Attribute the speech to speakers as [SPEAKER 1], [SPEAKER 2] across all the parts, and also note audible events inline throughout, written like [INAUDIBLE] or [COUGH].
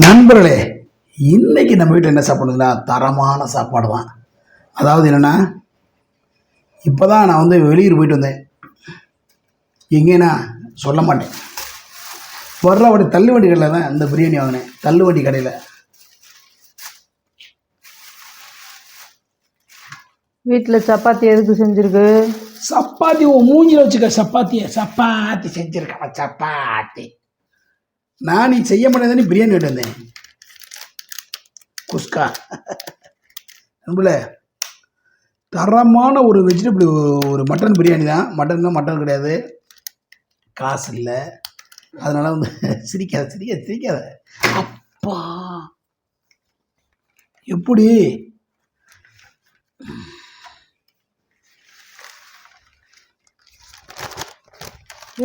[SPEAKER 1] நண்பர்களே இன்னைக்கு நம்ம வீட்டில் என்ன சாப்பிடுதுன்னா தரமான சாப்பாடு தான். அதாவது என்னென்னா இப்போ தான் நான் வந்து வெளியூர் போயிட்டு வந்தேன். எங்கேனா சொல்ல மாட்டேன். வர்ற வண்டி தள்ளு வண்டி கடையில் தான் இந்த பிரியாணி வாங்கினேன். தள்ளு வண்டி கடையில்.
[SPEAKER 2] வீட்டில் சப்பாத்தி எதுக்கு செஞ்சுருக்கு?
[SPEAKER 1] சப்பாத்தி உன் மூஞ்சில வச்சுக்க சப்பாத்தியை. சப்பாத்தி செஞ்சுருக்கேன். சப்பாத்தி. நான் நீ செய்ய மாட்டேன் பிரியாணி விட்டு வந்தேன். குஸ்கா. நண்பல தரமான ஒரு வெஜிடபிள் ஒரு மட்டன் பிரியாணி தான். மட்டன் தான் மட்டன் கிடையாது. காசு இல்லை. அதனால வந்து சிரிக்காத சிரிக்காத சிரிக்காத. அப்பா. எப்படி?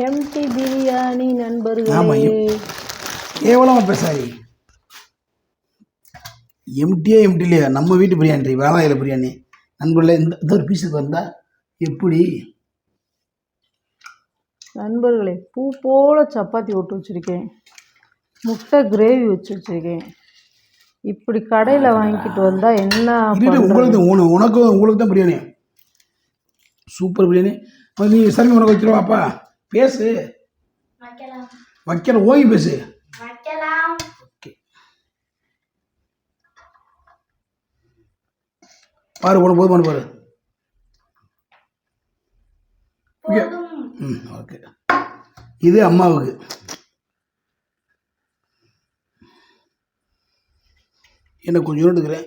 [SPEAKER 2] எம்டி பிரியாணி நண்பர்களே.
[SPEAKER 1] கேவலமாக பேசாதி. எம்டியே எம்டி இல்லையா? நம்ம வீட்டு பிரியாணி வேளாயில பிரியாணி. நண்பர்களே இந்த இந்த ஒரு பீஸுக்கு வந்தா எப்படி?
[SPEAKER 2] நண்பர்களே பூ போல சப்பாத்தி ஒட்டு வச்சிருக்கேன். முட்டை கிரேவி வச்சு வச்சிருக்கேன். இப்படி கடையில் வாங்கிட்டு வந்தா என்ன?
[SPEAKER 1] உங்களுக்கு உன உனக்கு உங்களுக்கு தான் பிரியாணி. சூப்பர் பிரியாணி. நீ சரி உனக்கு வச்சிருவாப்பா பேசு. வைக்கிற ஓங்கி பேசு ஓகே பாரு போன போது பாரு. ஓகே ம் ஓகே. இது அம்மாவுக்கு. என்ன கொஞ்சம் எடுக்கிறேன்.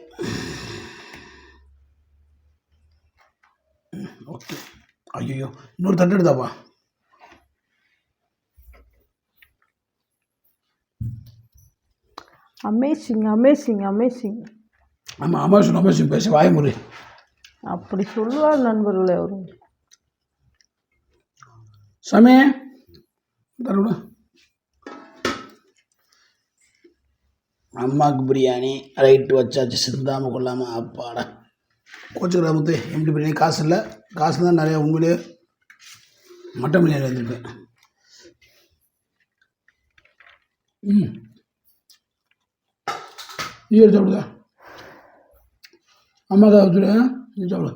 [SPEAKER 1] ஓகே. ஐயோ இன்னொரு தட்டு எடுத்தாப்பா.
[SPEAKER 2] அமேசிங் அமேசிங் அமேசிங்
[SPEAKER 1] ஆமாம் அம்மா அம்மாசும் பேச வாய்முறை
[SPEAKER 2] அப்படி சொல்லுவார் நண்பர்களே அவரு.
[SPEAKER 1] சாமி தரவிட அம்மாவுக்கு பிரியாணி ரைட்டு வச்சாச்சு சிந்தாமல் கொள்ளாமல் அப்பாடா. கோச்சுக்கிறா முத்து எம்டி பிரியாணி காசு இல்லை. காசு தான் நிறையா உண்மையிலே மட்டன் பிரியாணி வந்துருப்பேன் ம். நீ எடுத்து சாப்பிடுதா? அம்மா தான் வச்சுடு நீ சாப்பிடு.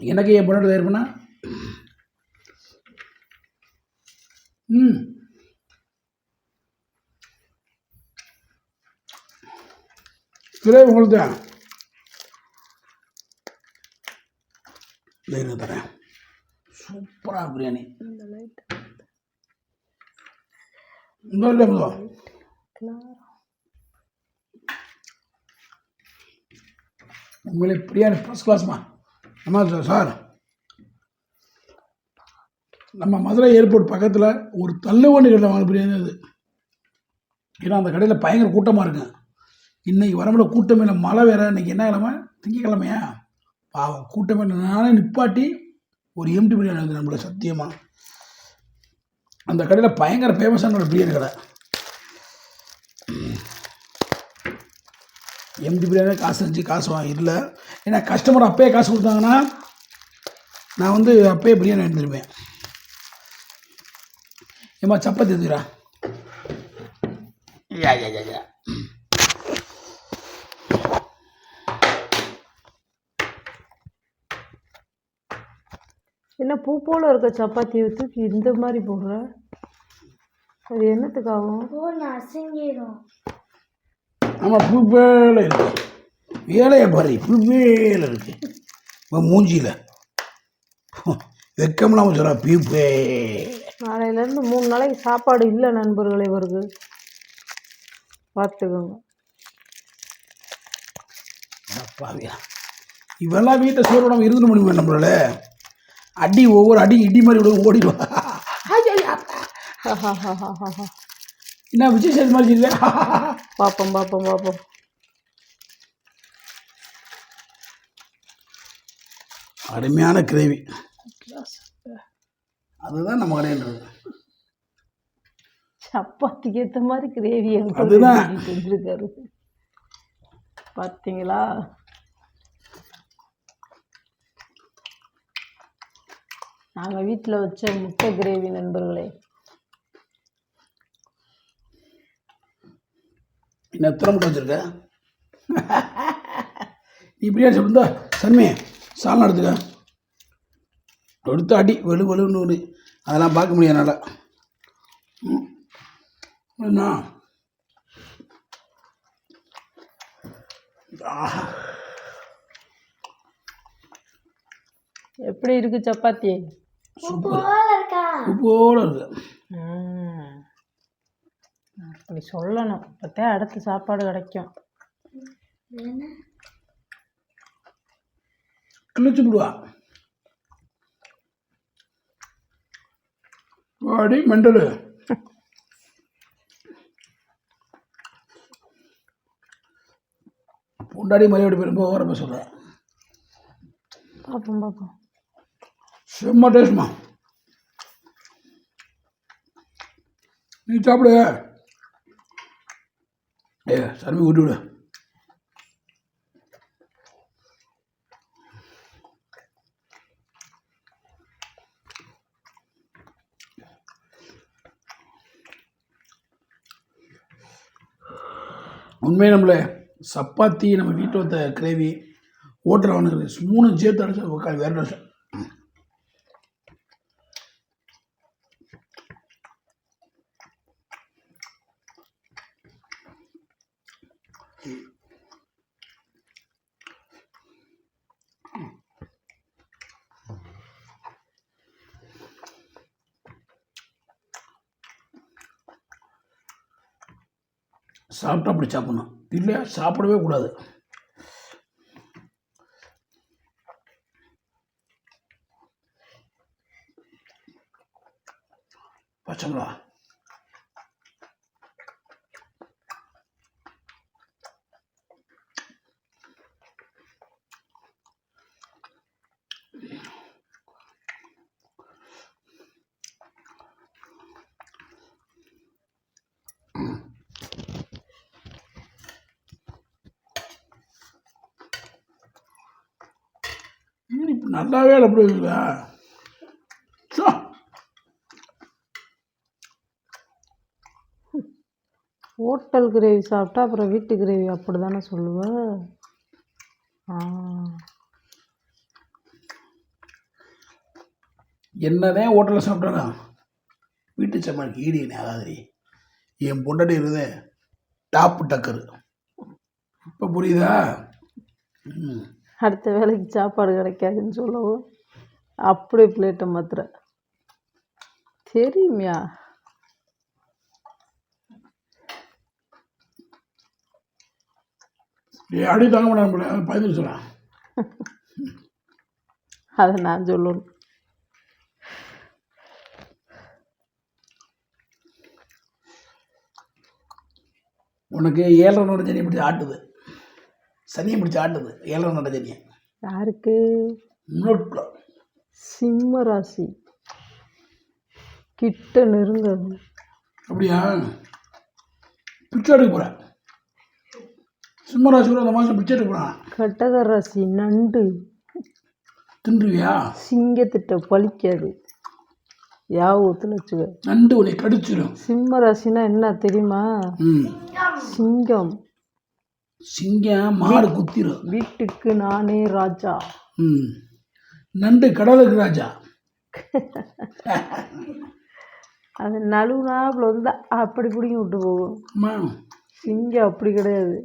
[SPEAKER 1] எனக்கு என் பொண்ணு தயார் பண்ணா. ம். கிரேவி உங்களுக்கு. தான் தரேன். சூப்பராக பிரியாணி. இந்த இல்லை முதல் உங்களே பிரியாணி ஃபஸ்ட் கிளாஸ்மா நம்ம சார் நம்ம மதுரை ஏர்போர்ட் பக்கத்தில் ஒரு தள்ளுவண்டி கடையில் வாங்க பிரியாணி அது. ஏன்னா அந்த கடையில் பயங்கர கூட்டமாக இருக்குங்க இன்னைக்கு வரமுடிய கூட்டமே இல்லை. மழை வேற. இன்னைக்கு என்ன கிழமை? திங்கக்கிழமையா? பாவம். கூட்டமே இல்லை. நானே நிப்பாட்டி ஒரு எம்டி பிரியாணி வந்து நம்மளை சத்தியமாக அந்த கடையில் பயங்கர ஃபேமஸான ஒரு பிரியாணி கடை. எம்டி பிரியாணி காசு இருந்துச்சு காசு வாங்க இல்லை. ஏன்னா கஸ்டமர் அப்பயே காசு கொடுத்தாங்கன்னா நான் வந்து அப்பயே பிரியாணி எடுத்துருப்பேன் ஏம்மா சப்பாத்தி எடுத்துக்கிறா யா யா யா யா
[SPEAKER 2] என்ன பூ போல இருக்க சப்பாத்தியை தூக்கி இந்த மாதிரி போடுற? அது என்னத்துக்காகும்?
[SPEAKER 1] ஆமாம் புல் வேலை இருக்கு. வேலையை பாரு புல் வேலை இருக்கு. இப்போ மூஞ்சியில். வெக்கம்லாம் சொல்கிறா பீப்பே.
[SPEAKER 2] நாளையிலேருந்து மூணு நாளைக்கு சாப்பாடு இல்லை நண்பர்களே வருது பார்த்துக்கோங்க.
[SPEAKER 1] பாவியா இவெல்லாம் வீட்டை சோறு விடாமல் இருந்து முடியுமா நம்மளால. அடி ஒவ்வொரு அடி இடி மாதிரி விட ஓடிடுவா [LAUGHS] என்ன விஜய் சேது மாதிரி இல்லை?
[SPEAKER 2] பார்ப்போம் பார்ப்போம் பார்ப்போம்
[SPEAKER 1] அருமையான கிரேவி. அதுதான் நம்ம கடைன்றது.
[SPEAKER 2] சப்பாத்திக்கு ஏற்ற மாதிரி கிரேவி
[SPEAKER 1] அதுதான்.
[SPEAKER 2] செஞ்சுருக்காரு. பார்த்தீங்களா நாங்கள் வீட்டில் வச்ச முட்டை கிரேவி நண்பர்களே.
[SPEAKER 1] இன்னும் எத்தனை முட்டை வச்சுருக்க நீ பிரியாணி சாப்பிட்டா சன்மே சாலம் எடுத்துக்க. எடுத்து அடி வெளு வெளுன்னு ஒன்று அதெல்லாம் பார்க்க முடியாது என்னால். என்ன?
[SPEAKER 2] எப்படி இருக்கு சப்பாத்தி?
[SPEAKER 1] சூப்பர். உப்போட இருக்கு.
[SPEAKER 2] அப்படி சொல்லணும். அப்போத்தான் அடுத்த சாப்பாடு கிடைக்கும்.
[SPEAKER 1] கிழிச்சு விடுவா. வாடி மெண்டலு. பொண்டாடி மரியாதை பெரும்ப ஓர பேசுகிறேன்
[SPEAKER 2] பார்ப்போம் பார்ப்போம்
[SPEAKER 1] செம்ம டேஸ்ட்மா நீ சாப்பிடு. ஏ சர்மி ஊட்டி விடு உண்மையே நம்மள சப்பாத்தி நம்ம வீட்டில் வந்த கிரேவி ஓட்டுறவனுக்கு மூணு சேர்த்து அடிச்சு உட்காந்து வேறு டேஸ்ட் சாப்பிட்டா அப்படி சாப்பிடணும். இல்லையா? சாப்பிடவே கூடாது. பச்சைங்களா நல்லாவே இருக்குதா சோ
[SPEAKER 2] ஹோட்டல் கிரேவி சாப்பிட்டா அப்புறம் வீட்டு கிரேவி அப்படி தானே சொல்லுவேன்
[SPEAKER 1] என்னதான் ஹோட்டலில் சாப்பிட்டாலும் வீட்டு ஈடு என்ன ஆகாதுரி என் பொண்டாட்டி இருந்தே டாப்பு டக்கரு இப்போ புரியுதா? ம்.
[SPEAKER 2] அடுத்த வேலைக்கு சாப்பாடு கிடைக்காதுன்னு சொல்லவும் அப்படியே பிளேட்டை மாத்திர தெரியுமியா?
[SPEAKER 1] அடி தாங்க மாட்டேன்
[SPEAKER 2] அதை நான் சொல்லணும்.
[SPEAKER 1] உனக்கு ஏழரை நோட சனியை பிடிச்சி ஆட்டுது. சனியை பிடிச்சி ஆட்டுது. ஏழரை நோட சனியை.
[SPEAKER 2] யாருக்கு?
[SPEAKER 1] நோட்டில்
[SPEAKER 2] சிம்ம ராசி. கிட்ட நெருங்காது
[SPEAKER 1] அப்படியா? பிச்சை எடுக்க போகிறேன் சிம்மராசி கூட அந்த மாதம் பிச்சை எடுக்க போகிறான்
[SPEAKER 2] கடக ராசி நண்டு.
[SPEAKER 1] தின்றுவியா?
[SPEAKER 2] சிங்கத்திட்ட பழிக்காது. யாபத்தில் வச்சுக்க.
[SPEAKER 1] நண்டு உன்னை கடிச்சிடும்
[SPEAKER 2] சிம்ம ராசினா என்ன தெரியுமா? சிங்கம்.
[SPEAKER 1] சிங்கம் மாடு குத்திரும்
[SPEAKER 2] வீட்டுக்கு நானே ராஜா.
[SPEAKER 1] ம். நண்டு கடலுக்கு ராஜா.
[SPEAKER 2] அது நழுவுனாப்புல வந்து அப்படி பிடிங்கி விட்டு போகும். சிங்கம் அப்படி கிடையாது.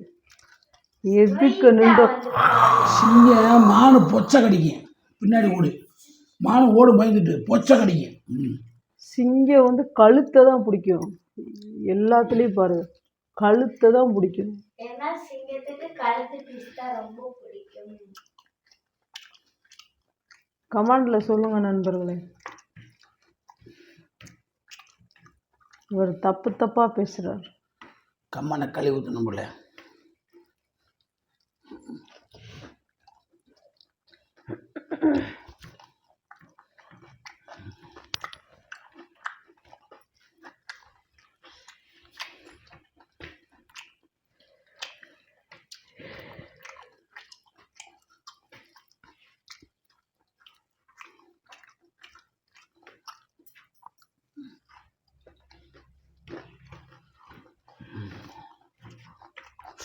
[SPEAKER 2] எதுக்கு நின்றோ
[SPEAKER 1] சிங்கம் மானு பொச்சை கடிக்கும் பின்னாடி ஓடு. மானு ஓடு பயந்துட்டு பொச்சை கடிக்கும்
[SPEAKER 2] சிங்கம் வந்து கழுத்தை தான் பிடிக்கும். எல்லாத்துலேயும் பாரு. கழுத்தை தான் பிடிக்கும்.
[SPEAKER 3] ஏன்னா சிங்கத்துக்கு கழுத்து பிடிச்சா ரொம்ப பிடிக்கும்.
[SPEAKER 2] கமாண்டில் சொல்லுங்க நண்பர்களே. இவர் தப்பு தப்பாக பேசுகிறார்
[SPEAKER 1] கம்மனை கழுவி ஊற்றணும்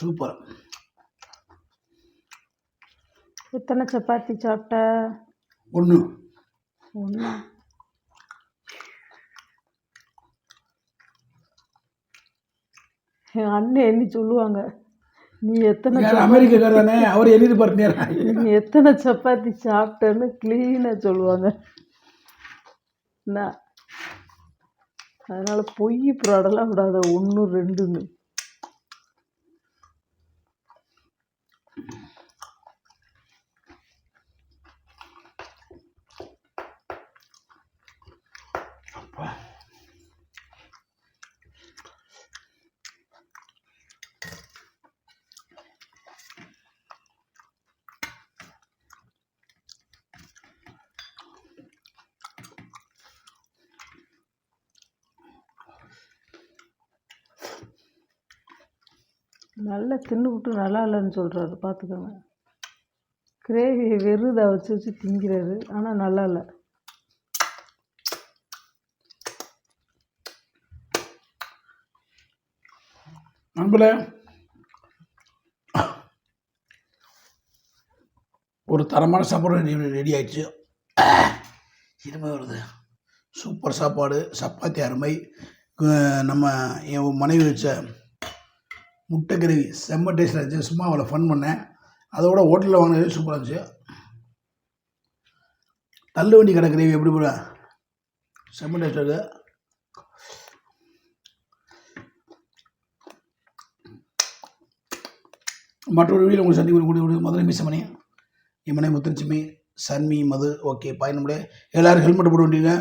[SPEAKER 1] சூப்பர்
[SPEAKER 2] எத்தனை சப்பாத்தி சாப்பிட்ட?
[SPEAKER 1] ஒன்று
[SPEAKER 2] ஒன்றா என் அண்ணன் எண்ணி சொல்லுவாங்க நீ எத்தனை
[SPEAKER 1] அமெரிக்காக்கார் தானே அவர் எழுதி பாருங்க.
[SPEAKER 2] நீ எத்தனை சப்பாத்தி சாப்பிட்டேன்னு க்ளீனாக சொல்லுவாங்க. என்ன அதனால் பொய் ப்ராடெல்லாம் விடாத. ஒன்று ரெண்டுன்னு. நல்லா தின்னுவிட்டு நல்லா இல்லைன்னு சொல்கிறாரு பார்த்துக்கோங்க கிரேவியை வெறுதாக வச்சு வச்சு திங்கிறாரு ஆனால் நல்லா இல்லை.
[SPEAKER 1] நம்மள ஒரு தரமான சாப்பாடு ரெடி ரெடி ஆயிடுச்சு. இனிமே வருது. சூப்பர் சாப்பாடு சப்பாத்தி அருமை. நம்ம என் மனைவி வச்ச முட்டை கிரேவி செம்ம டேஸ்ட் இருந்துச்சு. சும்மா அவளை ஃபன் பண்ணேன். அதோட ஹோட்டலில் வாங்கினது சூப்பராக இருந்துச்சு. தள்ளு வண்டி கடை கிரேவி எப்படி போட செம்ம டேஸ்ட் இருக்குது மற்றொரு வீடியோ உங்களுக்கு சந்திக்க கூடிய மதுரை மிஸ்ஸமணி பண்ணி மனை முத்துலட்சுமி சன்மி மது ஓகே. பாய் நம்மளே எல்லோரும் ஹெல்மெட் போட வேண்டியங்க